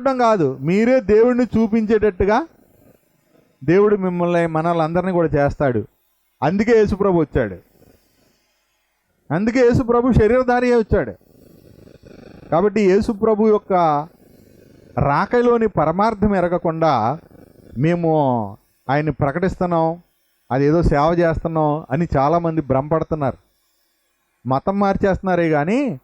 చూడడం కాదు. మీరే దేవుడిని చూపించేటట్టుగా దేవుడు మిమ్మల్ని మనల్ని అందరినీ కూడా చేస్తాడు. అందుకే యేసుప్రభు వచ్చాడు. అందుకే యేసుప్రభు శరీరధారి వచ్చాడు. కాబట్టి యేసుప్రభు యొక్క రాకలోని పరమార్థం ఎరగకుండా మేము ఆయన్ని ప్రకటిస్తున్నాం అదేదో సేవ చేస్తున్నాం అని చాలామంది భ్రమపడుతున్నారు. మతం మార్చేస్తున్నారే కానీ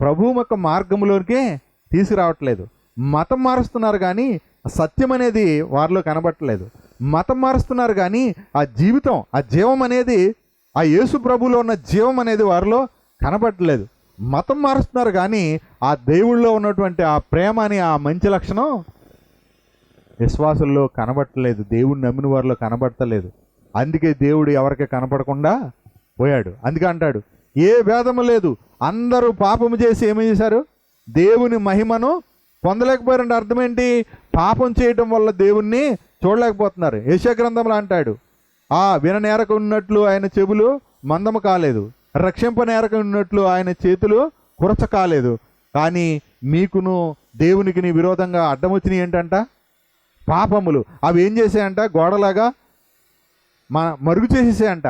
ప్రభువు యొక్క మార్గంలోకే తీసుకురావట్లేదు. మతం మారుస్తున్నారు కానీ సత్యం అనేది వారిలో కనబట్టలేదు మతం మారుస్తున్నారు కానీ ఆ జీవితం ఆ జీవం అనేది ఆ యేసు ప్రభులో ఉన్న జీవం అనేది వారిలో కనబట్టలేదు మతం మారుస్తున్నారు కానీ ఆ దేవుళ్ళలో ఉన్నటువంటి ఆ ప్రేమ అని ఆ మంచి లక్షణం విశ్వాసుల్లో కనబట్టలేదు దేవుడిని నమ్మిన వారిలో కనబడతలేదు. అందుకే దేవుడు ఎవరికి కనపడకుండా పోయాడు. అందుకే అంటాడు ఏ భేదము లేదు. అందరూ పాపము చేసి ఏమి చేశారు? దేవుని మహిమను పొందలేకపోయారంటే అర్థం ఏంటి పాపం చేయటం వల్ల దేవుణ్ణి చూడలేకపోతున్నారు. యశగ్రంథంలో అంటాడు ఆ విననేరక ఉన్నట్లు ఆయన చెవులు మందము కాలేదు. రక్షింప నేరక ఉన్నట్లు ఆయన చేతులు కురచ కాలేదు. కానీ మీకును దేవునికి విరోధంగా అడ్డం వచ్చినాయి ఏంటంట? పాపములు. అవి ఏం చేసాయంట గోడలాగా మన మరుగు చేసేసాయంట.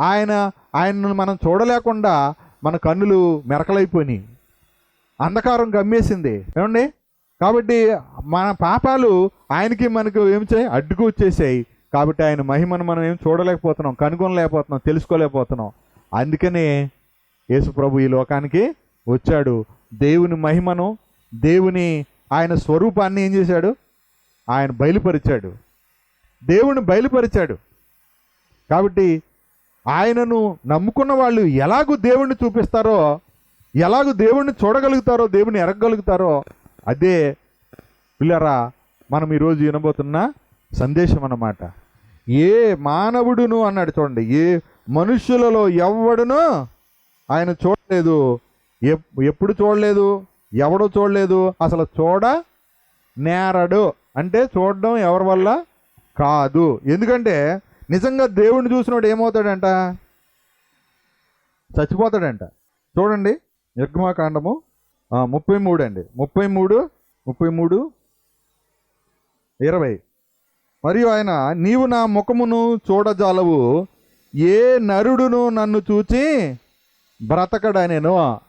ఆయన ఆయనను మనం చూడలేకుండా మన కన్నులు మెరకలైపోయినాయి. అంధకారం గమ్మేసింది. ఏమండి? కాబట్టి మన పాపాలు ఆయనకి మనకు ఏం చేయి అడ్డుకు వచ్చేసాయి. కాబట్టి ఆయన మహిమను మనం ఏం చూడలేకపోతున్నాం కనుగొనలేకపోతున్నాం తెలుసుకోలేకపోతున్నాం. అందుకనే యేసు ప్రభు ఈ లోకానికి వచ్చాడు. దేవుని మహిమను దేవుని ఆయన స్వరూపాన్ని ఏం చేశాడు? ఆయన బయలుపరిచాడు. దేవుని బయలుపరిచాడు. కాబట్టి ఆయనను నమ్ముకున్న వాళ్ళు ఎలాగూ దేవుణ్ణి చూపిస్తారో ఎలాగో దేవుణ్ణి చూడగలుగుతారో దేవుని ఎరగగలుగుతారో అదే పిల్లరా మనం ఈరోజు వినబోతున్న సందేశం అన్నమాట. ఏ మానవుడును అన్నాడు చూడండి ఏ మనుష్యులలో ఎవడును ఆయన చూడలేదు. ఎప్పుడు చూడలేదు? ఎవడో చూడలేదు. అసలు చూడ నేరడు. అంటే చూడడం ఎవరి వల్ల? కాదు. ఎందుకంటే నిజంగా దేవుణ్ణి చూసినోడు ఏమవుతాడంట? చచ్చిపోతాడంట. చూడండి. నిర్గమాకాండము ముప్పై మూడు అండి. ముప్పై మూడు ముప్పై మూడు ఇరవై. మరియు ఆయన నీవు నా ముఖమును చూడజాలవు ఏ నరుడును నన్ను చూచి బ్రతకడనేను.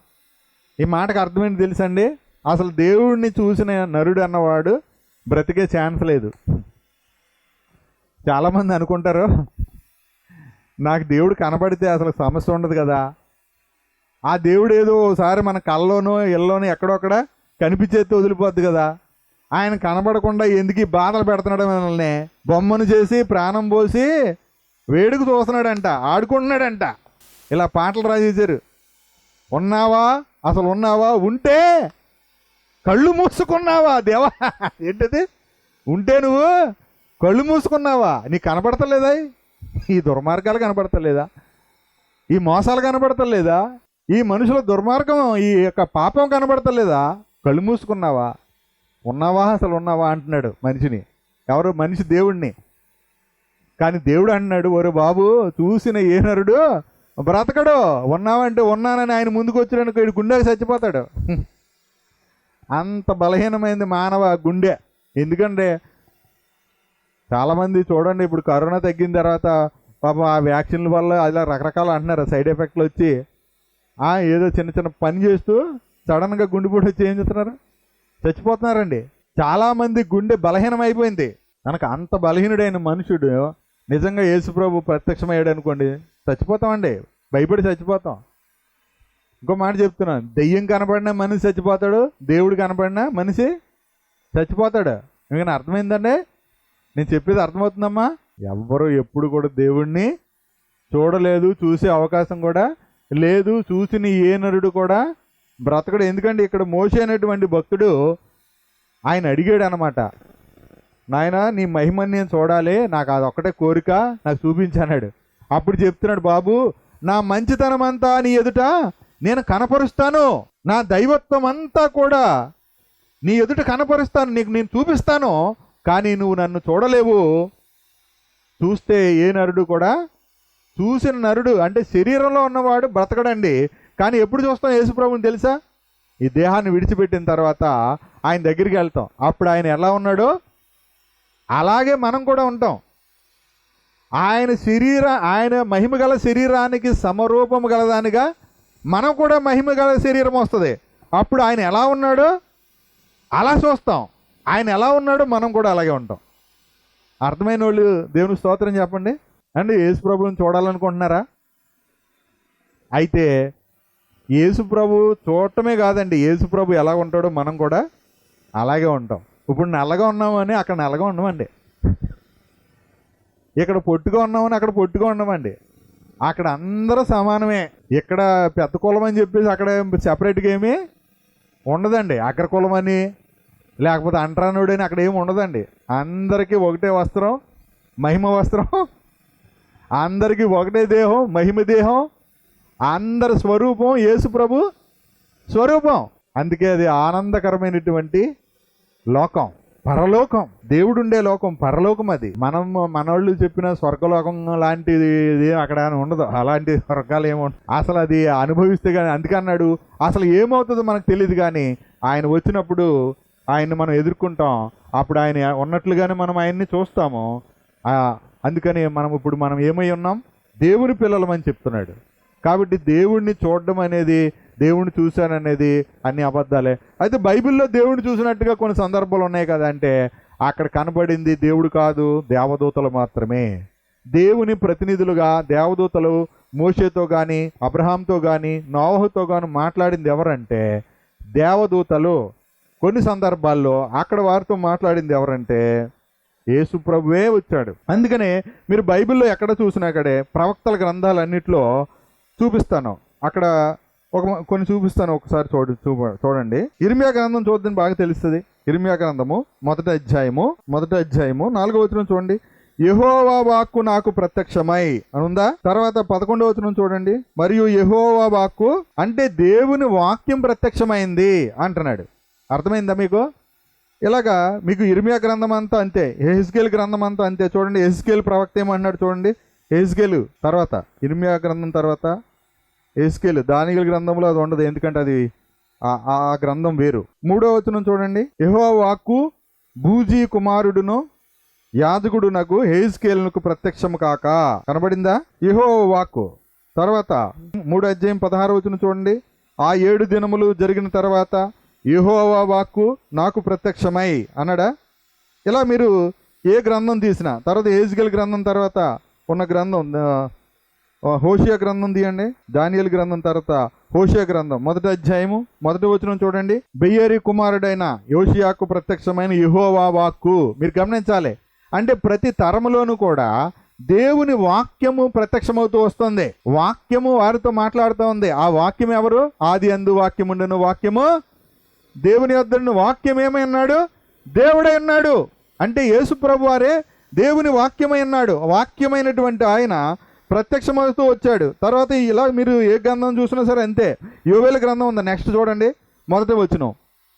ఈ మాటకు అర్థమైంది తెలుసండి? అసలు దేవుడిని చూసిన నరుడు అన్నవాడు బ్రతికే ఛాన్స్ లేదు. చాలామంది అనుకుంటారు నాకు దేవుడు కనబడితే అసలు సమస్య ఉండదు కదా. ఆ దేవుడు ఏదో ఒకసారి మన కళ్ళలోనో ఇళ్ళలోనో ఎక్కడొక్కడ కనిపించేస్తే వదిలిపోద్ది కదా. ఆయన కనబడకుండా ఎందుకు బాధలు పెడుతున్నాడు మనల్ని? బొమ్మను చేసి ప్రాణం పోసి వేడుకు చూస్తున్నాడంట ఆడుకుంటున్నాడంట. ఇలా పాటలు రాసేసారు ఉన్నావా? అసలు ఉన్నావా? ఉంటే కళ్ళు మూసుకున్నావా? దేవా ఏంటది? ఉంటే నువ్వు కళ్ళు మూసుకున్నావా? నీకు కనపడతలేదా? ఈ దుర్మార్గాలు కనపడతలేదా? ఈ మోసాలు కనపడతలేదా? ఈ మనుషుల దుర్మార్గం ఈ యొక్క పాపం కనబడతలేదా? కళ్ళు మూసుకున్నావా? ఉన్నావా? అసలు ఉన్నావా? అంటున్నాడు మనిషిని. ఎవరు? మనిషి దేవుణ్ణి. కానీ దేవుడు అంటున్నాడు ఒరే బాబు చూసిన ఏ నరుడు బ్రతకడు. ఉన్నావంటే ఉన్నానని ఆయన ముందుకు వచ్చినానికి వీడు గుండెకి చచ్చిపోతాడు. అంత బలహీనమైంది మానవ గుండె. ఎందుకంటే చాలామంది చూడండి ఇప్పుడు కరోనా తగ్గిన తర్వాత పాపం ఆ వ్యాక్సిన్ల వల్ల అలా రకరకాలు అంటున్నారు. సైడ్ ఎఫెక్ట్లు వచ్చి ఏదో చిన్న చిన్న పని చేస్తూ సడన్గా గుండెపోటు వచ్చి ఏం చేస్తున్నారు? చచ్చిపోతున్నారండి. చాలామంది గుండె బలహీనం అయిపోయింది మనకు అంత బలహీనుడైన మనుషుడు నిజంగా యేసుప్రభు ప్రత్యక్షమయ్యాడు అనుకోండి చచ్చిపోతామండి. భయపడి చచ్చిపోతాం. ఇంకో మాట చెప్తున్నాను దెయ్యం కనపడిన మనిషి చచ్చిపోతాడు దేవుడు కనపడిన మనిషి చచ్చిపోతాడు. మీకు అర్థమైందండి? నేను చెప్పేది అర్థమవుతుందమ్మా? ఎవ్వరూ ఎప్పుడు కూడా దేవుణ్ణి చూడలేదు చూసే అవకాశం కూడా లేదు చూసిన ఏ నరుడు కూడా బ్రతకడు. ఎందుకంటే ఇక్కడ మోసే అనేటువంటి భక్తుడు ఆయన అడిగాడు అనమాట నాయన నీ మహిమని నేను చూడాలి నాకు అది ఒక్కటే కోరిక నాకు చూపించన్నాడు అప్పుడు చెప్తున్నాడు బాబు నా మంచితనం అంతా నీ ఎదుట నేను కనపరుస్తాను. నా దైవత్వం అంతా కూడా నీ ఎదుట కనపరుస్తాను. నీకు నేను చూపిస్తాను కానీ నువ్వు నన్ను చూడలేవు. చూస్తే ఏ నరుడు కూడా చూసిన నరుడు అంటే శరీరంలో ఉన్నవాడు బ్రతకడండి. కానీ ఎప్పుడు చూస్తాం యేసుప్రభుని తెలుసా? ఈ దేహాన్ని విడిచిపెట్టిన తర్వాత ఆయన దగ్గరికి వెళ్తాం. అప్పుడు ఆయన ఎలా ఉన్నాడో? అలాగే మనం కూడా ఉంటాం. ఆయన శరీర ఆయన మహిమ గల శరీరానికి సమరూపము గలదానిగా మనం కూడా మహిమ గల శరీరం వస్తుంది. అప్పుడు ఆయన ఎలా ఉన్నాడో? అలా చూస్తాం. ఆయన ఎలా ఉన్నాడో మనం కూడా అలాగే ఉంటాం. అర్థమైన వాళ్ళు దేవుని స్తోత్రం చెప్పండి. అండి యేసు ప్రభువుని చూడాలనుకుంటున్నారా? అయితే యేసు ప్రభు చూడటమే కాదండి. యేసు ప్రభు ఎలా ఉంటాడో మనం కూడా అలాగే ఉంటాం. ఇప్పుడు నల్లగా ఉన్నామని అక్కడ నల్లగా ఉన్నామండి ఇక్కడ పొట్టుగా ఉన్నామని అక్కడ పొట్టుగా ఉన్నామండి అక్కడ అందరూ సమానమే. ఇక్కడ పెద్ద కులం అని చెప్పేసి అక్కడ సెపరేట్గా ఏమీ ఉండదండి. అగ్ర కులం అని లేకపోతే అంటరానుడు అని అక్కడ ఏమి ఉండదండి. అందరికీ ఒకటే వస్త్రం మహిమ వస్త్రం అందరికీ ఒకటే దేహం మహిమ దేహం అందరి స్వరూపం యేసు ప్రభు స్వరూపం. అందుకే అది ఆనందకరమైనటువంటి లోకం పరలోకం. దేవుడు ఉండే లోకం పరలోకం అది. మనం మనోళ్ళు చెప్పిన స్వర్గలోకం లాంటిది ఇది అక్కడ ఉండదు. అలాంటి స్వర్గాలు ఏమి అసలు అది అనుభవిస్తే కానీ అందుకన్నాడు అసలు ఏమవుతుందో మనకు తెలియదు కానీ ఆయన వచ్చినప్పుడు ఆయన్ని మనం ఎదుర్కొంటాం. అప్పుడు ఆయన ఉన్నట్లుగానే మనం ఆయన్ని చూస్తాము. అందుకని మనం ఇప్పుడు మనం ఏమై ఉన్నాం? దేవుని పిల్లలమని చెప్తున్నాడు. కాబట్టి దేవుణ్ణి చూడడం అనేది దేవుణ్ణి చూశాననేది అన్ని అబద్ధాలే. అయితే బైబిల్లో దేవుణ్ణి చూసినట్టుగా కొన్ని సందర్భాలు ఉన్నాయి కదా అంటే అక్కడ కనబడింది దేవుడు కాదు దేవదూతలు మాత్రమే. దేవుని ప్రతినిధులుగా దేవదూతలు మోషేతో కానీ అబ్రహాంతో కానీ నోవహుతో కానీ మాట్లాడింది ఎవరంటే దేవదూతలు. కొన్ని సందర్భాల్లో అక్కడ వారితో మాట్లాడింది ఎవరంటే యేసు ప్రభువే వచ్చాడు. అందుకనే మీరు బైబిల్లో ఎక్కడ చూసినా అక్కడే ప్రవక్తల గ్రంథాలన్నింటిలో చూపిస్తాను. అక్కడ ఒక కొన్ని చూపిస్తాను ఒకసారి చూడ చూప చూడండి. ఇర్మియా గ్రంథం చూద్దని బాగా తెలుస్తుంది. ఇర్మియా గ్రంథము మొదటి అధ్యాయము మొదటి అధ్యాయము నాలుగో వచనం చూడండి. యహోవా వాక్కు నాకు ప్రత్యక్షమై అని ఉందా? తర్వాత పదకొండవ వచనం చూడండి. మరియు యహోవా వాక్కు అంటే దేవుని వాక్యం ప్రత్యక్షమైంది అంటున్నాడు. అర్థమైందా మీకు? ఇలాగా మీకు ఇర్మియా గ్రంథం అంతా అంతే ఎహెస్కేల్ గ్రంథం అంతా అంతే. చూడండి ఎహెస్కేల్ ప్రవక్త ఏమన్నాడు చూడండి? ఎహెస్కేల్ తర్వాత ఇర్మియా గ్రంథం తర్వాత ఎహెస్కేల్ దానిగల గ్రంథంలో అది ఉండదు ఎందుకంటే అది ఆ- ఆ గ్రంథం వేరు. మూడో వచనం చూడండి. యహో వాక్కు భూజీ కుమారుడును యాజకుడునకు హేస్కేల్నకు ప్రత్యక్షము కాక. కనబడిందా? యెహో వాక్కు. తర్వాత మూడు అధ్యాయం పదహారు వచనం చూడండి. ఆ ఏడు దినములు జరిగిన తర్వాత యహోవా వాక్కు నాకు ప్రత్యక్షమై అన్నాడా ఇలా మీరు ఏ గ్రంథం తీసినా తర్వాత ఏజ్గల్ గ్రంథం తర్వాత ఉన్న గ్రంథం హోషియా గ్రంథం తీయండి దానియల్ గ్రంథం తర్వాత హోషియా గ్రంథం. మొదటి అధ్యాయము మొదటి వచనం చూడండి. బెయ్యేరి కుమారుడైన యోషియాకు ప్రత్యక్షమైన యుహోవా వాక్కు. మీరు గమనించాలి. అంటే ప్రతి తరములోనూ కూడా దేవుని వాక్యము ప్రత్యక్షమవుతూ వస్తుంది. వాక్యము వారితో మాట్లాడుతూ ఉంది. ఆ వాక్యం ఎవరు? ఆది అందు వాక్యముండను వాక్యము దేవుని వద్దను వాక్యం ఏమై ఉన్నాడు? దేవుడై ఉన్నాడు. అంటే యేసు ప్రభు వారే దేవుని వాక్యమై ఉన్నాడు. వాక్యమైనటువంటి ఆయన ప్రత్యక్షమవుతూ వచ్చాడు. తర్వాత ఇలా మీరు ఏ గ్రంథం చూసినా సరే అంతే. యోవేలు గ్రంథం ఉంది. నెక్స్ట్ చూడండి. మొదట వచ్చిన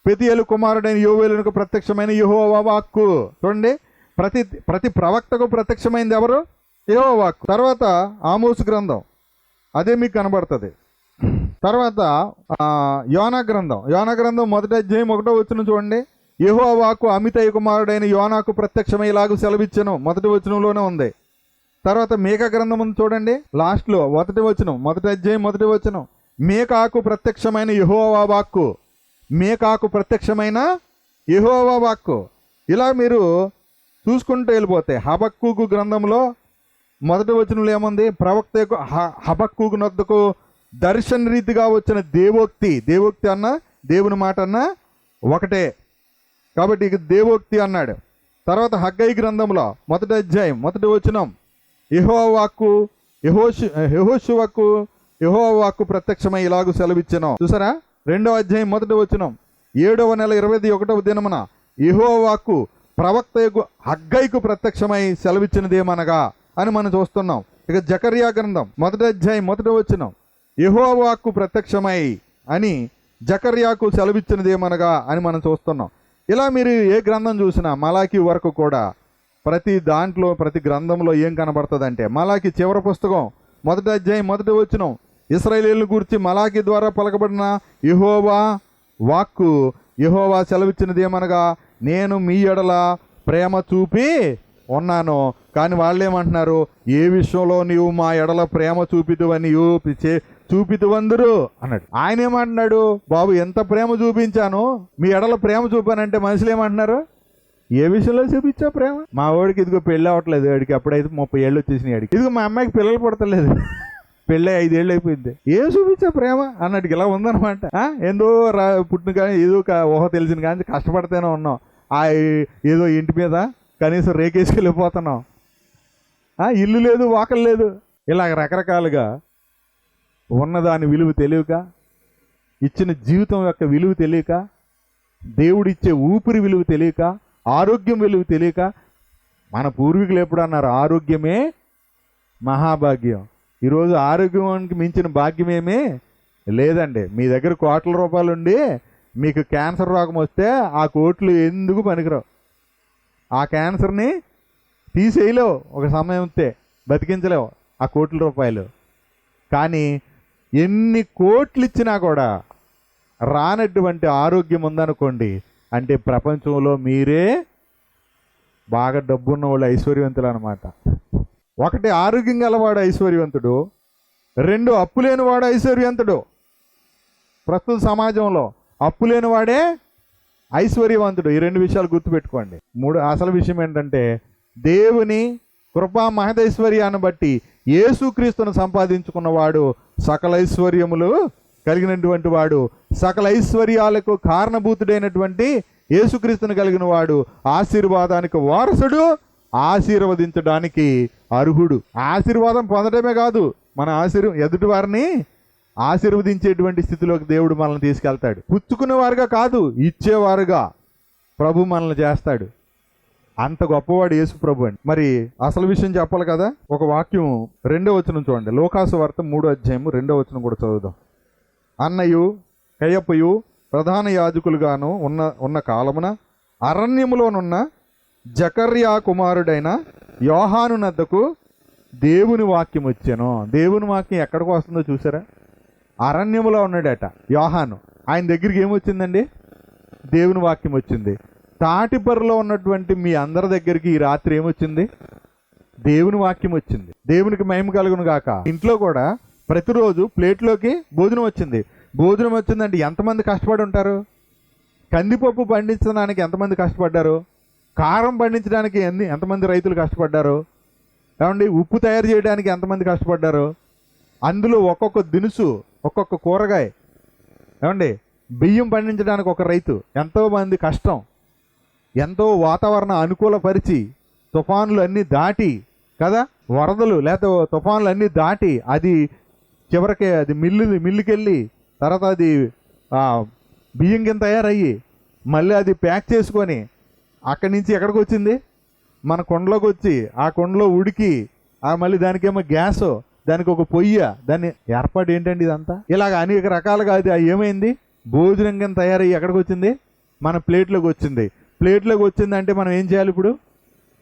పెతియలు కుమారుడైన యోవేలునికి ప్రత్యక్షమైన యెహోవా వాక్కు. చూడండి. ప్రతి ప్రతి ప్రవక్తకు ప్రత్యక్షమైంది ఎవరు? యుహో వాక్కు. తర్వాత ఆమోసు గ్రంథం. అదే మీకు కనబడుతుంది. తర్వాత యోన యోనా గ్రంథం. యోనా గ్రంథం మొదటి అధ్యాయం ఒకటో వచ్చిన చూడండి. యహోవాకు అమితయ కుమారుడైన యోనాకు ప్రత్యక్షమయ్యేలాగు సెలవిచ్చను. మొదటి వచనంలోనే ఉంది. తర్వాత మేక గ్రంథం ఉంది చూడండి. లాస్ట్లో మొదటి వచనం మొదటి అధ్యాయం మొదటి వచనం. మేకాకు ప్రత్యక్షమైన యహోవా వాక్కు. మేకాకు ప్రత్యక్షమైన యహోవా వాక్కు. ఇలా మీరు చూసుకుంటూ వెళ్ళిపోతే హబక్కుకు గ్రంథంలో మొదటి వచనంలో ఏముంది? ప్రవక్త హ- హబక్కుకు నొద్దకు దర్శన రీతిగా వచ్చిన దేవోక్తి దేవోక్తి అన్న దేవుని మాట అన్న ఒకటే. కాబట్టి ఇక దేవోక్తి అన్నాడు. తర్వాత హగ్గై గ్రంథంలో మొదటి అధ్యాయం మొదటి వచనం. యెహోవాకు యహోషు యహోశువకు యెహోవాకు ప్రత్యక్షమై ఇలాగూ సెలవిచ్చెను. చూసారా? రెండవ అధ్యాయం మొదటి వచనం. ఏడవ నెల ఇరవై ఒకటవ దినమున యెహోవాకు ప్రవక్త హగ్గైకు ప్రత్యక్షమై సెలవిచ్చినదేమనగా అని మనం చూస్తున్నాం. ఇక జకర్యా గ్రంథం మొదటి అధ్యాయం మొదటి వచనం. యహోవాకు ప్రత్యక్షమై అని జకర్యాకు సెలవిచ్చినదేమనగా అని మనం చూస్తున్నాం. ఇలా మీరు ఏ గ్రంథం చూసినా మలాకి వరకు కూడా ప్రతి దాంట్లో ప్రతి గ్రంథంలో ఏం కనబడుతుందంటే మలాకి చివరి పుస్తకం మొదటి అధ్యాయం మొదటి వచ్చిన ఇస్రాయేలీల గురించి మలాకి ద్వారా పలకబడిన యహోవా వాక్కు యహోవా సెలవిచ్చినదేమనగా నేను మీ ఎడల ప్రేమ చూపి ఉన్నాను. కానీ వాళ్ళు ఏమంటున్నారు ఏ విషయంలో నీవు మా ఎడల ప్రేమ చూపితువని చూపితువందరు అన్నాడు. ఆయన ఏమంటున్నాడు బాబు ఎంత ప్రేమ చూపించాను మీ ఎడల ప్రేమ చూపానంటే మనుషులు ఏమంటున్నారు? ఏ విషయంలో చూపించా ప్రేమ? మా వాడికి ఇదిగో పెళ్ళి అవ్వట్లేదు వాడికి అప్పుడైతే ముప్పై ఏళ్ళు వచ్చేసినాయి వాడికి. ఇదిగో మా అమ్మాయికి పిల్లలు పుడతలేదు. పెళ్ళి ఐదేళ్ళు అయిపోయింది. ఏం చూపించా ప్రేమ? అన్నట్టుగా ఇలా ఉందనమాట ఏందో రా పుట్టిన కానీ ఏదో ఒక ఊహ తెలిసిన కానీ కష్టపడితేనే ఉన్నాం. ఆ ఏదో ఇంటి మీద కనీసం రేకేసుకు వెళ్ళిపోతున్నాం ఇల్లు లేదు వాకలు లేదు. ఇలా రకరకాలుగా ఉన్నదాని విలువ తెలియక ఇచ్చిన జీవితం యొక్క విలువ తెలియక దేవుడిచ్చే ఊపిరి విలువ తెలియక ఆరోగ్యం విలువ తెలియక మన పూర్వీకులు ఎప్పుడు అన్నారు ఆరోగ్యమే మహాభాగ్యం. ఈరోజు ఆరోగ్యానికి మించిన భాగ్యమేమీ లేదండి. మీ దగ్గర కోట్ల రూపాయలు ఉండి మీకు క్యాన్సర్ రోగం వస్తే ఆ కోట్లు ఎందుకు పనికిరావు? ఆ క్యాన్సర్ని తీసేయలేవు. ఒక సమయం వస్తే బతికించలేవు ఆ కోట్ల రూపాయలు. కానీ ఎన్ని కోట్లు ఇచ్చినా కూడా రానటువంటి ఆరోగ్యం ఉందనుకోండి అంటే ప్రపంచంలో మీరే బాగా డబ్బున్న వాళ్ళు ఐశ్వర్యవంతులు అనమాట ఒకటి ఆరోగ్యం గలవాడు ఐశ్వర్యవంతుడు రెండు అప్పు లేనివాడు ఐశ్వర్యవంతుడు. ప్రస్తుత సమాజంలో అప్పు లేనివాడే ఐశ్వర్యవంతుడు. ఈ రెండు విషయాలు గుర్తుపెట్టుకోండి. మూడు అసలు విషయం ఏంటంటే దేవుని కృపా మహదైశ్వర్యాన్ని బట్టి యేసుక్రీస్తును సంపాదించుకున్నవాడు సకల ఐశ్వర్యములు కలిగినటువంటి వాడు. సకల ఐశ్వర్యాలకు కారణభూతుడైనటువంటి యేసుక్రీస్తును కలిగిన వాడు. ఆశీర్వాదానికి వారసుడు ఆశీర్వదించడానికి అర్హుడు. ఆశీర్వాదం పొందడమే కాదు మన ఆశీర్వ ఎదుటి వారిని ఆశీర్వదించేటువంటి స్థితిలోకి దేవుడు మనల్ని తీసుకెళ్తాడు. పుచ్చుకునేవారుగా కాదు ఇచ్చేవారుగా ప్రభు మనల్ని చేస్తాడు. అంత గొప్పవాడు యేసు ప్రభు అండి. మరి అసలు విషయం చెప్పాలి కదా? ఒక వాక్యం రెండో వచనం చూడండి. లోకాసు వార్త మూడో అధ్యాయం రెండో వచనం కూడా చదువుదాం. అన్నయు కయ్యప్పయు ప్రధాన యాజకులుగాను ఉన్న ఉన్న కాలమున అరణ్యములోనున్న జకర్యా కుమారుడైన యోహాను నద్దకు దేవుని వాక్యం వచ్చాను. దేవుని వాక్యం ఎక్కడికి వస్తుందో చూసారా? అరణ్యములో ఉన్నాడట యోహాను. ఆయన దగ్గరికి ఏమొచ్చిందండి? దేవుని వాక్యం వచ్చింది. తాటిపర్లో ఉన్నటువంటి మీ అందరి దగ్గరికి ఈ రాత్రి ఏమొచ్చింది? దేవుని వాక్యం వచ్చింది. దేవునికి మహిమ కలుగును గాక. ఇంట్లో కూడా ప్రతిరోజు ప్లేట్లోకి భోజనం వచ్చింది. భోజనం వచ్చిందంటే ఎంతమంది కష్టపడి ఉంటారు? కందిపప్పు పండించడానికి ఎంతమంది కష్టపడ్డారు? కారం పండించడానికి ఎన్ని ఎంతమంది రైతులు కష్టపడ్డారు? ఏమండి ఉప్పు తయారు చేయడానికి ఎంతమంది కష్టపడ్డారు? అందులో ఒక్కొక్క దినుసు ఒక్కొక్క కూరగాయ. ఏమండి బియ్యం పండించడానికి ఒక రైతు ఎంతో మంది కష్టం. ఎంతో వాతావరణ అనుకూలపరిచి తుఫాన్లు అన్నీ దాటి కదా? వరదలు లేకపోతే తుఫాన్లు అన్నీ దాటి అది చివరికి అది మిల్లు మిల్లుకెళ్ళి తర్వాత అది బియ్యం కింద తయారయ్యి మళ్ళీ అది ప్యాక్ చేసుకొని అక్కడి నుంచి ఎక్కడికి వచ్చింది? మన కొండలోకి వచ్చి ఆ కొండలో ఉడికి ఆ మళ్ళీ దానికేమో గ్యాస్ దానికి ఒక పొయ్య దాన్ని ఏర్పాటు ఏంటండి ఇదంతా? ఇలాగ అనేక రకాలుగా అది ఏమైంది? భోజనం కింద తయారయ్యి ఎక్కడికి వచ్చింది? మన ప్లేట్లోకి వచ్చింది. ప్లేట్లోకి వచ్చిందంటే మనం ఏం చేయాలి ఇప్పుడు?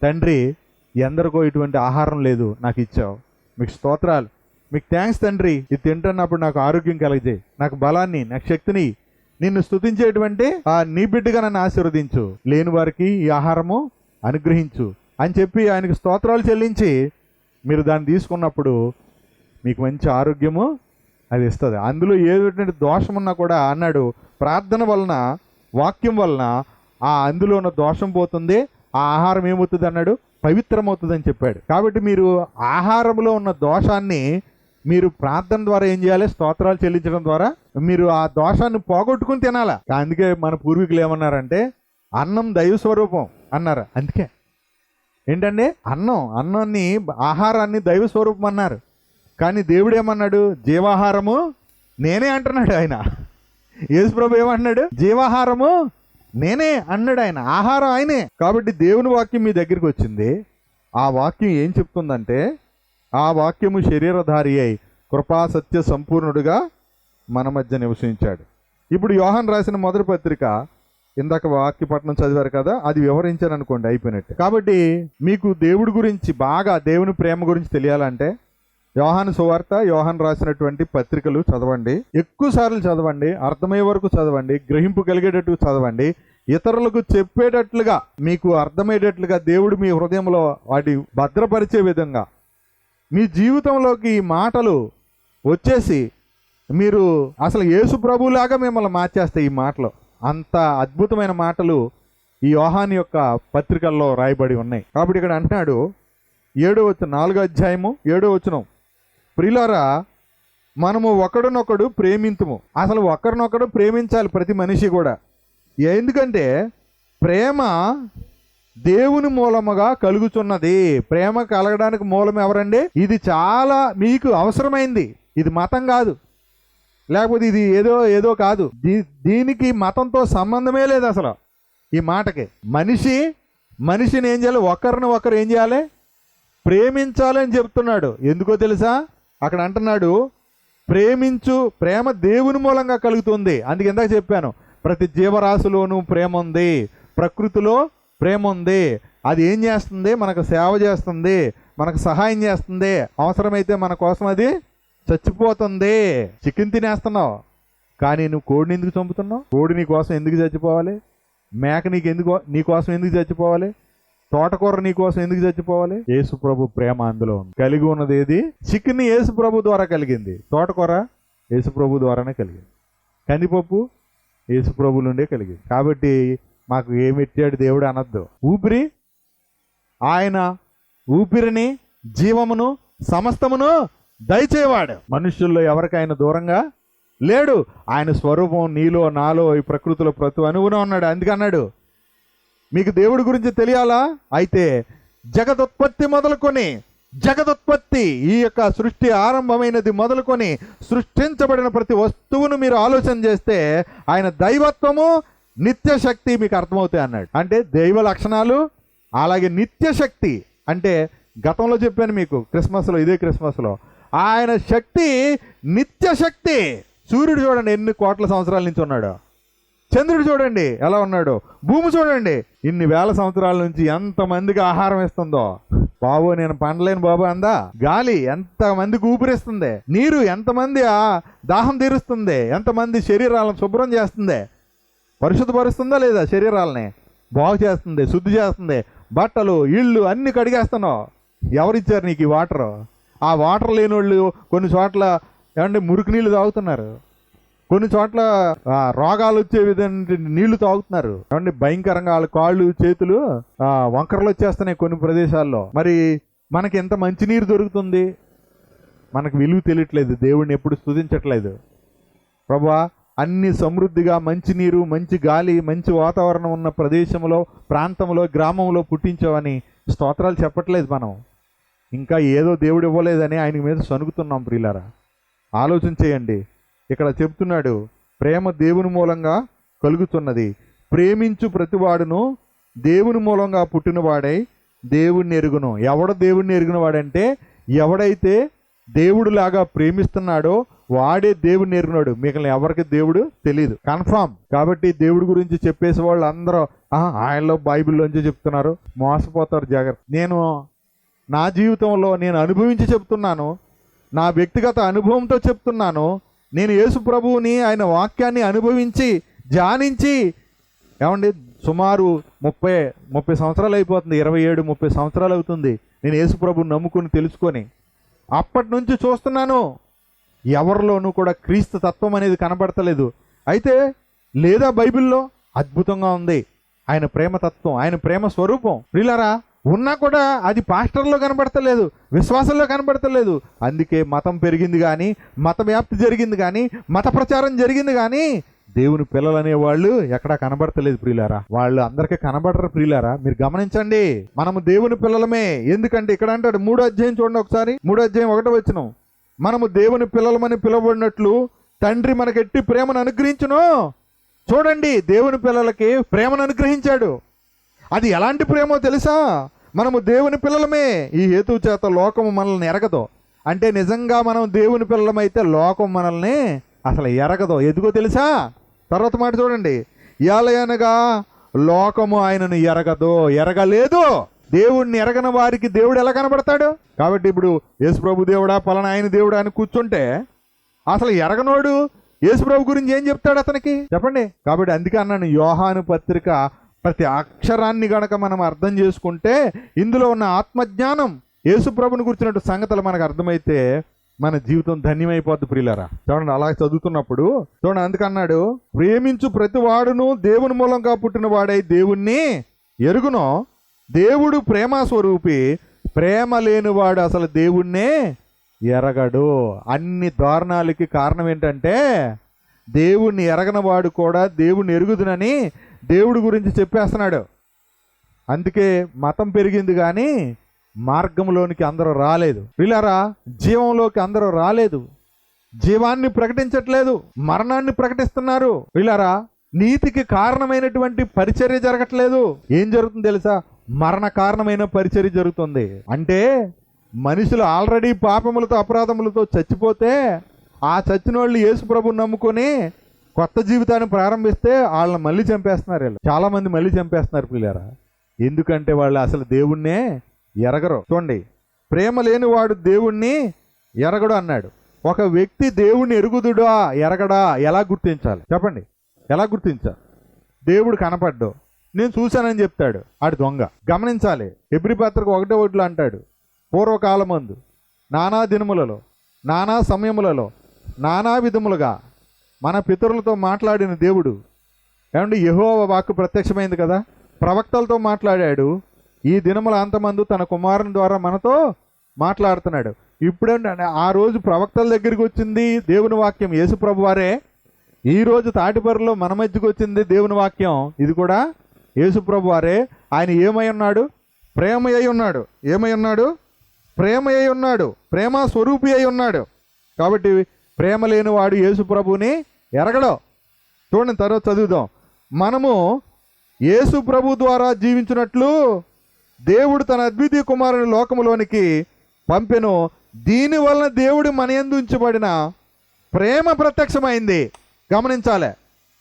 తండ్రి ఎందరికో ఇటువంటి ఆహారం లేదు నాకు ఇచ్చావు. మీకు స్తోత్రాలు. మీకు థ్యాంక్స్ తండ్రి ఇది తింటున్నప్పుడు నాకు ఆరోగ్యం కలిగజేయి. నాకు బలాన్ని నాకు శక్తిని నిన్ను స్తుతించేటువంటి ఆ నీ బిడ్డగా నన్ను ఆశీర్వదించు. లేని వారికి ఈ ఆహారము అనుగ్రహించు. అని చెప్పి ఆయనకు స్తోత్రాలు చెల్లించి మీరు దాన్ని తీసుకున్నప్పుడు మీకు మంచి ఆరోగ్యము అది ఇస్తుంది. అందులో ఏటువంటి దోషమున్నా కూడా అన్నాడు ప్రార్థన వలన వాక్యం వలన ఆ అందులో ఉన్న దోషం పోతుంది ఆ ఆహారం ఏమవుతుంది అన్నాడు పవిత్రమవుతుందని చెప్పాడు. కాబట్టి మీరు ఆహారంలో ఉన్న దోషాన్ని మీరు ప్రార్థన ద్వారా ఏం చేయాలి? స్తోత్రాలు చెల్లించడం ద్వారా మీరు ఆ దోషాన్ని పోగొట్టుకుని తినాలా? అందుకే మన పూర్వీకులు ఏమన్నారంటే అన్నం దైవ స్వరూపం అన్నారు. అందుకే. ఏంటంటే అన్నం అన్నాన్ని ఆహారాన్ని దైవ స్వరూపం అన్నారు. కానీ దేవుడు ఏమన్నాడు? జీవాహారము నేనే అంటున్నాడు ఆయన. యేసుప్రభు ఏమంటున్నాడు జీవాహారము నేనే అన్నాడు ఆయన ఆహారం ఆయనే. కాబట్టి దేవుని వాక్యం మీ దగ్గరికి వచ్చింది. ఆ వాక్యం ఏం చెప్తుందంటే ఆ వాక్యము శరీరధారి అయి కృపా సత్య సంపూర్ణుడుగా మన మధ్య నివసించాడు. ఇప్పుడు యోహన్ రాసిన మొదటి పత్రిక ఇందాక వాక్యపట్నం చదివారు కదా అది వివరించాను అనుకోండి అయిపోయినట్టు. కాబట్టి మీకు దేవుడి గురించి బాగా దేవుని ప్రేమ గురించి తెలియాలంటే యోహాను సువార్త యోహాన్ రాసినటువంటి పత్రికలు చదవండి. ఎక్కువ సార్లు చదవండి అర్థమయ్యే వరకు చదవండి గ్రహింపు కలిగేటట్టు చదవండి. ఇతరులకు చెప్పేటట్లుగా మీకు అర్థమయ్యేటట్లుగా దేవుడు మీ హృదయంలో వాటి భద్రపరిచే విధంగా మీ జీవితంలోకి ఈ మాటలు వచ్చేసి మీరు అసలు యేసు ప్రభులాగా మిమ్మల్ని మార్చేస్తాయి ఈ మాటలు. అంత అద్భుతమైన మాటలు ఈ యోహాన్ యొక్క పత్రికల్లో రాయబడి ఉన్నాయి. కాబట్టి ఇక్కడ అంటున్నాడు ఏడో వచ్చిన నాలుగో అధ్యాయము ఏడో వచ్చినాం ప్రిలరా మనము ఒకడినొకడు ప్రేమింతుము. అసలు ఒకరినొకడు ప్రేమించాలి ప్రతి మనిషి కూడా. ఎందుకంటే ప్రేమ దేవుని మూలముగా కలుగుతున్నది ప్రేమ కలగడానికి మూలం ఎవరండి? ఇది చాలా మీకు అవసరమైంది. ఇది మతం కాదు. లేకపోతే ఇది ఏదో ఏదో కాదు. దీ- దీనికి మతంతో సంబంధమే లేదు అసలు ఈ మాటకి. మనిషి మనిషిని ఏం చేయాలి? ఒకరిని ఒకరు ఏం చేయాలి? ప్రేమించాలని చెప్తున్నాడు. ఎందుకో తెలుసా? అక్కడ అంటున్నాడు ప్రేమించు ప్రేమ దేవుని మూలంగా కలుగుతుంది. అందుకే ఇందాక చెప్పాను ప్రతి జీవరాశిలోనూ ప్రేమ ఉంది ప్రకృతిలో ప్రేమ ఉంది. అది ఏం చేస్తుంది? మనకు సేవ చేస్తుంది మనకు సహాయం చేస్తుంది. అవసరమైతే మన కోసం అది చచ్చిపోతుంది. చికెన్ తినేస్తున్నావు. కానీ నువ్వు కోడిని ఎందుకు చంపుతున్నావు? కోడి నీ కోసం ఎందుకు చచ్చిపోవాలి? మేక నీకు ఎందుకు నీ కోసం ఎందుకు చచ్చిపోవాలి? తోటకూర నీ కోసం ఎందుకు చచ్చిపోవాలి? యేసు ప్రభు ప్రేమ అందులో ఉంది. కలిగి ఉన్నది ఏది? చికెన్ యేసు ప్రభు ద్వారా కలిగింది. తోటకూర యేసు ప్రభు ద్వారానే కలిగింది. కందిపప్పు యేసు ప్రభు నుండే కలిగింది. కాబట్టి మాకు ఏమిచ్చాడు దేవుడు అనద్దు. ఊపిరి ఆయన ఊపిరిని జీవమును సమస్తమును దయచేవాడు. మనుషుల్లో ఎవరికైనా దూరంగా లేడు. ఆయన స్వరూపం నీలో నాలో ఈ ప్రకృతిలో ప్రతి అనువునే ఉన్నాడు. అందుకన్నాడు మీకు దేవుడి గురించి తెలియాలా? అయితే జగదుత్పత్తి మొదలుకొని జగదుత్పత్తి ఈ యొక్క సృష్టి ఆరంభమైనది మొదలుకొని సృష్టించబడిన ప్రతి వస్తువును మీరు ఆలోచన చేస్తే ఆయన దైవత్వము నిత్య శక్తి మీకు అర్థమవుతాయి అన్నాడు. అంటే దైవ లక్షణాలు అలాగే నిత్య శక్తి అంటే గతంలో చెప్పాను మీకు క్రిస్మస్లో ఇదే క్రిస్మస్లో. ఆయన శక్తి నిత్య శక్తి సూర్యుడు చూడండి ఎన్ని కోట్ల సంవత్సరాల నుంచి ఉన్నాడు. చంద్రుడు చూడండి ఎలా ఉన్నాడు. భూమి చూడండి ఇన్ని వేల సంవత్సరాల నుంచి ఎంతమందికి ఆహారం ఇస్తుందో? బాబు నేను పండలేను బాబు అందా? గాలి ఎంత మందికి ఊపిరిస్తుంది? నీరు ఎంతమంది ఆ దాహం తీరుస్తుంది? ఎంతమంది శరీరాలను శుభ్రం చేస్తుంది? పరిశుద్ధపరుస్తుందా లేదా శరీరాలని? బాగు చేస్తుంది శుద్ధి చేస్తుంది. బట్టలు ఇళ్ళు అన్ని కడిగేస్తున్నావు. ఎవరిచ్చారు నీకు ఈ వాటర్? ఆ వాటర్ లేని వాళ్ళు కొన్ని చోట్ల ఏమంటే మురికి నీళ్ళు తాగుతున్నారు. కొన్ని చోట్ల రోగాలు వచ్చే విధంగా నీళ్ళు తాగుతున్నారు. కాబట్టి భయంకరంగా వాళ్ళ కాళ్ళు చేతులు వంకరలు వచ్చేస్తున్నాయి కొన్ని ప్రదేశాల్లో. మరి మనకి ఎంత మంచినీరు దొరుకుతుంది? మనకు విలువ తెలియట్లేదు. దేవుడిని ఎప్పుడు స్థుతించట్లేదు ప్రభా అన్ని సమృద్ధిగా మంచి నీరు మంచి గాలి మంచి వాతావరణం ఉన్న ప్రదేశంలో ప్రాంతంలో గ్రామంలో పుట్టించావని స్తోత్రాలు చెప్పట్లేదు మనం. ఇంకా ఏదో దేవుడు ఇవ్వలేదని ఆయన మీద సనుగుతున్నాం ప్రియులారా. ఆలోచన చేయండి. ఇక్కడ చెప్తున్నాడు ప్రేమ దేవుని మూలంగా కలుగుతున్నది. ప్రేమించు ప్రతివాడును దేవుని మూలంగా పుట్టినవాడై దేవుణ్ణి ఎరుగును. ఎవడ దేవుణ్ణి ఎరిగిన వాడంటే ఎవడైతే దేవుడులాగా ప్రేమిస్తున్నాడో వాడే దేవుడిని ఎరిగినాడు. మిగతా ఎవరికి దేవుడు తెలియదు కన్ఫామ్. కాబట్టి దేవుడి గురించి చెప్పేసి వాళ్ళు అందరూ ఆయనలో బైబిల్లోంచి చెప్తున్నారు. మోసపోతారు జాగ్రత్త. నేను నా జీవితంలో నేను అనుభవించి చెప్తున్నాను. నా వ్యక్తిగత అనుభవంతో చెప్తున్నాను. నేను యేసు ప్రభువుని ఆయన వాక్యాన్ని అనుభవించి ధ్యానించి ఏమండి సుమారు ముప్పై ముప్పై సంవత్సరాలు అయిపోతుంది ఇరవై ఏడు ముప్పై సంవత్సరాలు అవుతుంది. నేను యేసు ప్రభుని నమ్ముకుని తెలుసుకొని అప్పటి నుంచి చూస్తున్నాను ఎవరిలోనూ కూడా క్రీస్తు తత్వం అనేది కనబడతలేదు. అయితే లేదా బైబిల్లో అద్భుతంగా ఉంది. ఆయన ప్రేమ తత్వం ఆయన ప్రేమ స్వరూపం. ప్రియులారా ఉన్నా కూడా అది పాస్టర్లో కనబడతలేదు విశ్వాసంలో కనబడతలేదు. అందుకే మతం పెరిగింది కానీ మత వ్యాప్తి జరిగింది కానీ మత ప్రచారం జరిగింది కానీ దేవుని పిల్లలు అనేవాళ్ళు ఎక్కడా కనబడతలేదు ప్రియులారా. వాళ్ళు అందరికీ కనబడరు ప్రియులారా. మీరు గమనించండి మనము దేవుని పిల్లలమే. ఎందుకంటే ఇక్కడ అంటాడు మూడో అధ్యాయం చూడండి ఒకసారి. మూడో అధ్యాయం ఒకటో వచ్చిన. మనము దేవుని పిల్లలమని పిలువబడినట్లు తండ్రి మనకెట్టి ప్రేమను అనుగ్రహించును? చూడండి దేవుని పిల్లలకి ప్రేమను అనుగ్రహించాడు. అది ఎలాంటి ప్రేమో తెలుసా? మనము దేవుని పిల్లలమే. ఈ హేతు చేత లోకము మనల్ని ఎరగదు. అంటే నిజంగా మనం దేవుని పిల్లలమైతే లోకం మనల్ని అసలు ఎరగదు. ఎందుకో తెలుసా? తర్వాత మాట చూడండి. ఎలయనగా లోకము ఆయనను ఎరగదు. ఎరగలేదు. దేవుణ్ణి ఎరగని వారికి దేవుడు ఎలా కనబడతాడు? కాబట్టి ఇప్పుడు యేసుప్రభు దేవుడా పలానా ఆయన దేవుడా అని కూర్చుంటే అసలు ఎరగనోడు యేసుప్రభు గురించి ఏం చెప్తాడు అతనికి? చెప్పండి. కాబట్టి అందుకే అన్నాను యోహాను పత్రిక ప్రతి అక్షరాన్ని గనక మనం అర్థం చేసుకుంటే ఇందులో ఉన్న ఆత్మజ్ఞానం యేసుప్రభుని గురించినట్టు సంగతులు మనకు అర్థమైతే మన జీవితం ధన్యమైపోద్ది ప్రియులరా. చూడండి అలా చదువుతున్నప్పుడు చూడండి అందుకన్నాడు ప్రేమించు ప్రతి వాడును దేవుని మూలంగా పుట్టిన వాడై దేవుణ్ణి ఎరుగునో. దేవుడు ప్రేమ స్వరూపి ప్రేమ లేనివాడు అసలు దేవుణ్ణే ఎరగడు. అన్ని దారుణాలకి కారణం ఏంటంటే దేవుణ్ణి ఎరగనవాడు కూడా దేవుణ్ణి ఎరుగుదునని దేవుడి గురించి చెప్పేస్తున్నాడు. అందుకే మతం పెరిగింది కానీ మార్గంలోనికి అందరూ రాలేదు. వీళ్ళారా జీవంలోకి అందరూ రాలేదు. జీవాన్ని ప్రకటించట్లేదు. మరణాన్ని ప్రకటిస్తున్నారు. వీళ్ళారా నీతికి కారణమైనటువంటి పరిచర్య జరగట్లేదు. ఏం జరుగుతుంది తెలుసా? మరణ కారణమైన పరిచర్య జరుగుతుంది. అంటే మనుషులు ఆల్రెడీ పాపములతో అపరాధములతో చచ్చిపోతే ఆ చచ్చిన వాళ్ళు యేసు ప్రభుని నమ్ముకొని కొత్త జీవితాన్ని ప్రారంభిస్తే వాళ్ళని మళ్ళీ చంపేస్తున్నారు వీళ్ళు. చాలా మంది మళ్ళీ చంపేస్తున్నారు పిల్లరా? ఎందుకంటే వాళ్ళు అసలు దేవుణ్ణే ఎరగరు. చూడండి ప్రేమ లేని వాడు దేవుణ్ణి ఎరగడు అన్నాడు. ఒక వ్యక్తి దేవుణ్ణి ఎరుగుదుడా ఎరగడా ఎలా గుర్తించాలి? చెప్పండి ఎలా గుర్తించాలి? దేవుడు కనపడ్డు? నేను చూశానని చెప్తాడు ఆడి దొంగ. గమనించాలి ఎబ్రి పాత్రకు ఒకటే ఒడ్లు అంటాడు పూర్వకాలమందు నానా దినములలో నానా సమయములలో నానా విధములుగా మన పితరులతో మాట్లాడిన దేవుడు. ఏమండి యెహోవా వాక్కు ప్రత్యక్షమైంది కదా? ప్రవక్తలతో మాట్లాడాడు. ఈ దినముల అంతమందు తన కుమారుని ద్వారా మనతో మాట్లాడుతున్నాడు. ఇప్పుడేంటంటే ఆ రోజు ప్రవక్తల దగ్గరికి వచ్చింది దేవుని వాక్యం. యేసుప్రభు వారే ఈరోజు తాటిపర్రలో మన మధ్యకి వచ్చింది దేవుని వాక్యం. ఇది కూడా యేసుప్రభు వారే. ఆయన ఏమై ఉన్నాడు? ప్రేమ అయి ఉన్నాడు. ఏమై ఉన్నాడు? ప్రేమ అయి ఉన్నాడు. ప్రేమ స్వరూపి అయి ఉన్నాడు. కాబట్టి ప్రేమ లేనివాడు యేసుప్రభుని ఎరగడం. చూడండి తర్వాత చదువుదాం. మనము యేసు ప్రభు ద్వారా జీవించినట్లు దేవుడు తన అద్వితీయ కుమారుని లోకములోనికి పంపెను. దీని వలన దేవుడు మన యందు ఉంచబడిన ప్రేమ ప్రత్యక్షమైంది. గమనించాలి.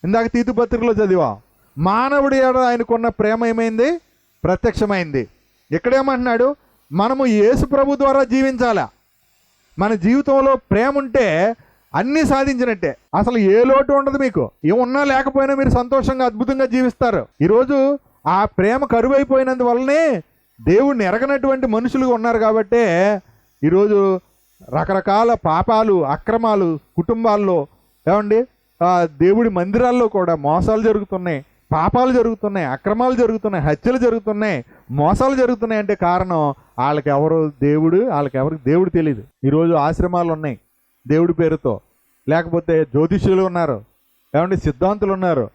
ఇందాక తీతుపత్రికలో చదివా. మానవుడి ఏడ ఆయనకున్న ప్రేమ ఏమైంది? ప్రత్యక్షమైంది. ఇక్కడేమంటున్నాడు? మనము యేసు ప్రభు ద్వారా జీవించాలా? మన జీవితంలో ప్రేమ ఉంటే అన్నీ సాధించినట్టే. అసలు ఏ లోటు ఉండదు మీకు. ఏమున్నా లేకపోయినా మీరు సంతోషంగా అద్భుతంగా జీవిస్తారు. ఈరోజు ఆ ప్రేమ కరువైపోయినందువల్లనే దేవుణ్ణి ఎరగనటువంటి మనుషులు ఉన్నారు కాబట్టే ఈరోజు రకరకాల పాపాలు అక్రమాలు కుటుంబాల్లో ఏమండి? దేవుడి మందిరాల్లో కూడా మోసాలు జరుగుతున్నాయి. పాపాలు జరుగుతున్నాయి అక్రమాలు జరుగుతున్నాయి హత్యలు జరుగుతున్నాయి మోసాలు జరుగుతున్నాయి అంటే కారణం వాళ్ళకి ఎవరు దేవుడు వాళ్ళకి ఎవరికి దేవుడు తెలియదు ఈరోజు ఆశ్రమాలు ఉన్నాయి దేవుడి పేరుతో. లేకపోతే జ్యోతిష్యులు ఉన్నారు. ఏమండి సిద్ధాంతులు ఉన్నారు.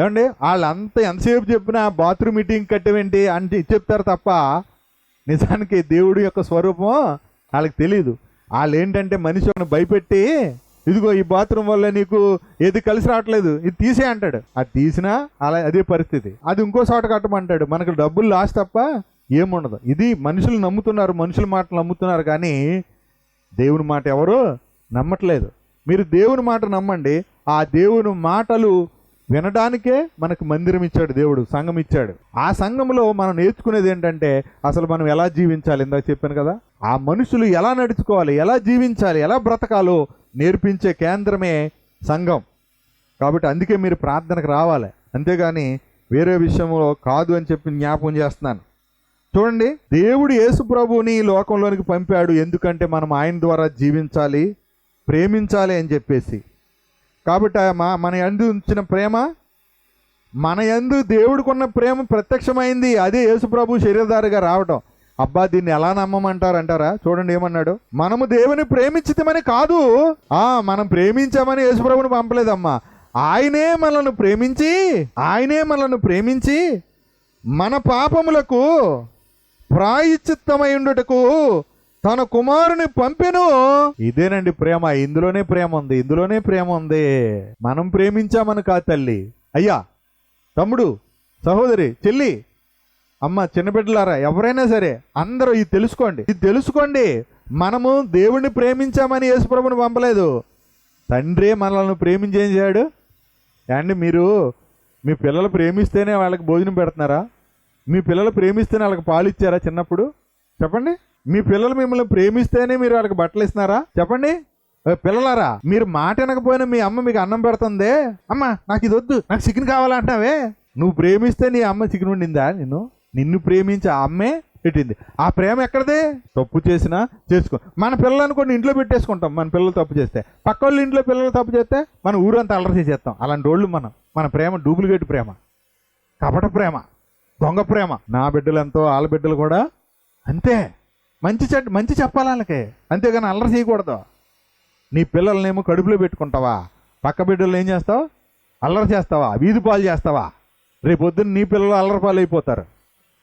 ఏమండి వాళ్ళంతా ఎంతసేపు చెప్పినా బాత్రూమ్ మీటింగ్ కట్టేవేంటి అని చెప్తారు తప్ప నిజానికి దేవుడి యొక్క స్వరూపం వాళ్ళకి తెలియదు వాళ్ళు ఏంటంటే మనిషిని భయపెట్టి ఇదిగో ఈ బాత్రూమ్ వల్ల నీకు ఏది కలిసి రావట్లేదు ఇది తీసే అంటాడు. అది తీసినా అలా అదే పరిస్థితి. అది ఇంకో చోట కట్టమంటాడు. మనకు డబ్బులు లాస్ తప్ప ఏముండదు. ఇది మనుషులు నమ్ముతున్నారు మనుషుల మాటలు నమ్ముతున్నారు కానీ దేవుని మాట ఎవరు నమ్మట్లేదు. మీరు దేవుని మాట నమ్మండి ఆ దేవుని మాటలు వినడానికే మనకు మందిరం ఇచ్చాడు దేవుడు సంఘం ఇచ్చాడు. ఆ సంఘంలో మనం నేర్చుకునేది ఏంటంటే అసలు మనం ఎలా జీవించాలి? ఇందాక చెప్పాను కదా. ఆ మనుషులు ఎలా నడుచుకోవాలి? ఎలా జీవించాలి? ఎలా బ్రతకాలో నేర్పించే కేంద్రమే సంఘం. కాబట్టి అందుకే మీరు ప్రార్థనకు రావాలి. అంతేగాని వేరే విషయంలో కాదు అని చెప్పి జ్ఞాపకం చేస్తున్నాను. చూడండి దేవుడు యేసు ప్రభువుని లోకంలోనికి పంపాడు. ఎందుకంటే మనం ఆయన ద్వారా జీవించాలి ప్రేమించాలి అని చెప్పేసి. కాబట్టి మా మన యందు ఉంచిన ప్రేమ మన యందు దేవుడికున్న ప్రేమ ప్రత్యక్షమైంది. అదే యేసుప్రభు శరీరధారిగా రావటం. అబ్బా దీన్ని ఎలా నమ్మమంటారు అంటారా? చూడండి ఏమన్నాడు? మనము దేవుని ప్రేమించితమని కాదు. ఆ మనం ప్రేమించామని యేసుప్రభుని పంపలేదమ్మా. ఆయనే మనల్ని ప్రేమించి ఆయనే మనల్ని ప్రేమించి మన పాపములకు ప్రాయశ్చిత్తమై ఉండుటకు తన కుమారుని పంపెను. ఇదేనండి ప్రేమ. ఇందులోనే ప్రేమ ఉంది. ఇందులోనే ప్రేమ ఉంది. మనం ప్రేమించామని కాదు తల్లి? అయ్యా తమ్ముడు సహోదరి చెల్లి అమ్మ చిన్నబిడ్డలారా ఎవరైనా సరే అందరూ ఇది తెలుసుకోండి. ఇది తెలుసుకోండి. మనము దేవుణ్ణి ప్రేమించామని యేసుప్రభుని పంపలేదు. తండ్రే మనల్ని ప్రేమించి ఏం అండి మీరు మీ పిల్లలు ప్రేమిస్తేనే వాళ్ళకి భోజనం పెడుతున్నారా? మీ పిల్లలు ప్రేమిస్తేనే వాళ్ళకి పాలు ఇచ్చారా చిన్నప్పుడు? చెప్పండి. మీ పిల్లలు మిమ్మల్ని ప్రేమిస్తేనే మీరు వాళ్ళకి బట్టలు ఇస్తున్నారా? చెప్పండి. పిల్లలారా మీరు మాట వినకపోయినా మీ అమ్మ మీకు అన్నం పెడుతుంది? అమ్మ నాకు ఇది వద్దు నాకు చికెన్ కావాలంటావే నువ్వు ప్రేమిస్తే నీ అమ్మ చికెన్ వండిందా నిన్ను? నిన్ను ప్రేమించి ఆ అమ్మే పెట్టింది. ఆ ప్రేమ ఎక్కడది? తప్పు చేసినా చేసుకో. మన పిల్లలను కొన్ని ఇంట్లో పెట్టేసుకుంటాం మన పిల్లలు తప్పు చేస్తే. పక్క వాళ్ళు ఇంట్లో పిల్లలు తప్పు చేస్తే మన ఊరంతా అల్లరి చేసేస్తాం. అలాంటి వాళ్ళు మనం. మన ప్రేమ డూప్లికేట్ ప్రేమ. కపట ప్రేమ. దొంగ ప్రేమ. నా బిడ్డలు ఎంతో వాళ్ళ బిడ్డలు కూడా అంతే. మంచి చెడ్డ మంచి చెప్పాలి వాళ్ళకి అంతేగాని అల్లరి చేయకూడదు. నీ పిల్లల్నేమో కడుపులో పెట్టుకుంటావా? పక్క బిడ్డలు ఏం చేస్తావు? అల్లరి చేస్తావా? వీధి పాలు చేస్తావా? రేపు పొద్దున్న నీ పిల్లలు అల్లరి పాలు అయిపోతారు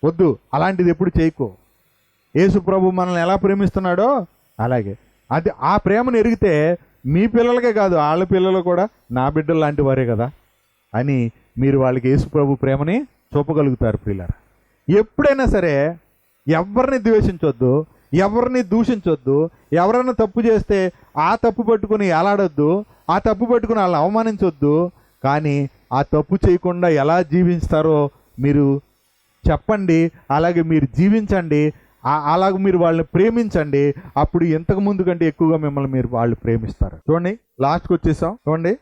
వద్దు అలాంటిది ఎప్పుడు చేయకు. యేసు ప్రభు మనల్ని ఎలా ప్రేమిస్తున్నాడో అలాగే. అది ఆ ప్రేమను ఎరిగితే మీ పిల్లలకే కాదు వాళ్ళ పిల్లలు కూడా నా బిడ్డలు లాంటి వారే కదా అని మీరు వాళ్ళకి యేసు ప్రభు ప్రేమని చూపగలుగుతారు పిల్లలు ఎప్పుడైనా సరే ఎవరిని ద్వేషించొద్దు ఎవరిని దూషించొద్దు ఎవరైనా తప్పు చేస్తే ఆ తప్పు పట్టుకుని ఎలాడొద్దు ఆ తప్పు పట్టుకుని వాళ్ళని అవమానించొద్దు కానీ ఆ తప్పు చేయకుండా ఎలా జీవిస్తారో మీరు చెప్పండి అలాగే మీరు జీవించండి అలాగ మీరు వాళ్ళని ప్రేమించండి అప్పుడు ఇంతకు ముందు కంటే ఎక్కువగా మిమ్మల్ని మీరు వాళ్ళు ప్రేమిస్తారు. చూడండి లాస్ట్కి వచ్చేసాం. చూడండి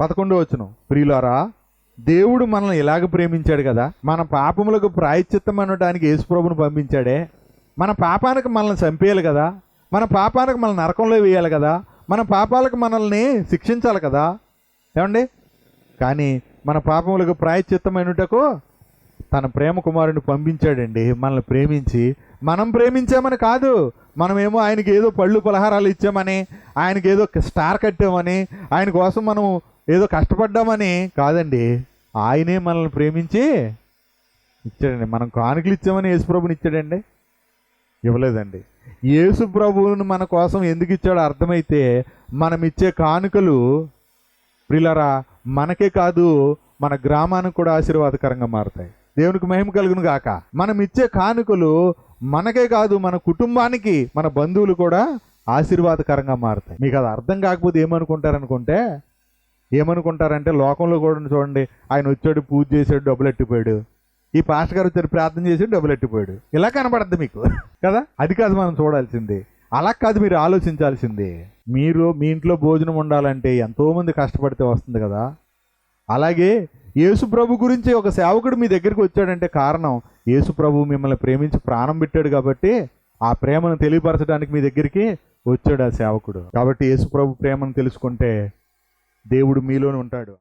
పదకొండో వచ్చును ప్రియులారా దేవుడు మనల్ని ఇలాగ ప్రేమించాడు కదా మన పాపములకు ప్రాయశ్చిత్తం అనడానికి యేసుప్రభుని పంపించాడే. మన పాపానికి మనల్ని చంపేయాలి కదా మన పాపానికి మనల్ని నరకంలో వేయాలి కదా మన పాపాలకు మనల్ని శిక్షించాలి కదా. ఏమండి? కానీ మన పాపములకు ప్రాయశ్చిత్తమైనటకు తన ప్రేమ కుమారుని పంపించాడండి. మనల్ని ప్రేమించి మనం ప్రేమించామని కాదు మనమేమో ఆయనకి ఏదో పళ్ళు పలహారాలు ఇచ్చామని ఆయనకి ఏదో స్టార్ కట్టామని ఆయన కోసం మనం ఏదో కష్టపడ్డామని కాదండి. ఆయనే మనల్ని ప్రేమించి ఇచ్చాడండి. మనం కానుకలు ఇచ్చామని యేసుప్రభుని ఇచ్చాడండి. ఇవ్వలేదండి. యేసు ప్రభువుని మన కోసం ఎందుకు ఇచ్చాడో అర్థమైతే మనం ఇచ్చే కానుకలు ప్రిలరా మనకే కాదు మన గ్రామానికి కూడా ఆశీర్వాదకరంగా మారుతాయి. దేవునికి మహిమ కలుగును గాక. మనం ఇచ్చే కానుకలు మనకే కాదు మన కుటుంబానికి మన బంధువులు కూడా ఆశీర్వాదకరంగా మారుతాయి. మీకు అది అర్థం కాకపోతే ఏమనుకుంటారనుకుంటే ఏమనుకుంటారంటే లోకంలో కూడా చూడండి ఆయన వచ్చాడు పూజ చేశాడు డబ్బులు ఎట్టిపోయాడు ఈ పాస్టర్ గారు వచ్చాడు ప్రార్థన చేసాడు డబ్బులు ఎట్టిపోయాడు ఇలా కనబడద్దు మీకు. కదా? అది కాదు మనం చూడాల్సింది. అలా కాదు మీరు ఆలోచించాల్సింది. మీరు మీ ఇంట్లో భోజనం ఉండాలంటే ఎంతోమంది కష్టపడితే వస్తుంది కదా. అలాగే యేసు ప్రభు గురించి ఒక సేవకుడు మీ దగ్గరికి వచ్చాడంటే కారణం యేసు ప్రభు మిమ్మల్ని ప్రేమించి ప్రాణం పెట్టాడు కాబట్టి ఆ ప్రేమను తెలియపరచడానికి మీ దగ్గరికి వచ్చాడు ఆ సేవకుడు. కాబట్టి యేసు ప్రభు ప్రేమను తెలుసుకుంటే దేవుడు మీలోనే ఉంటాడు.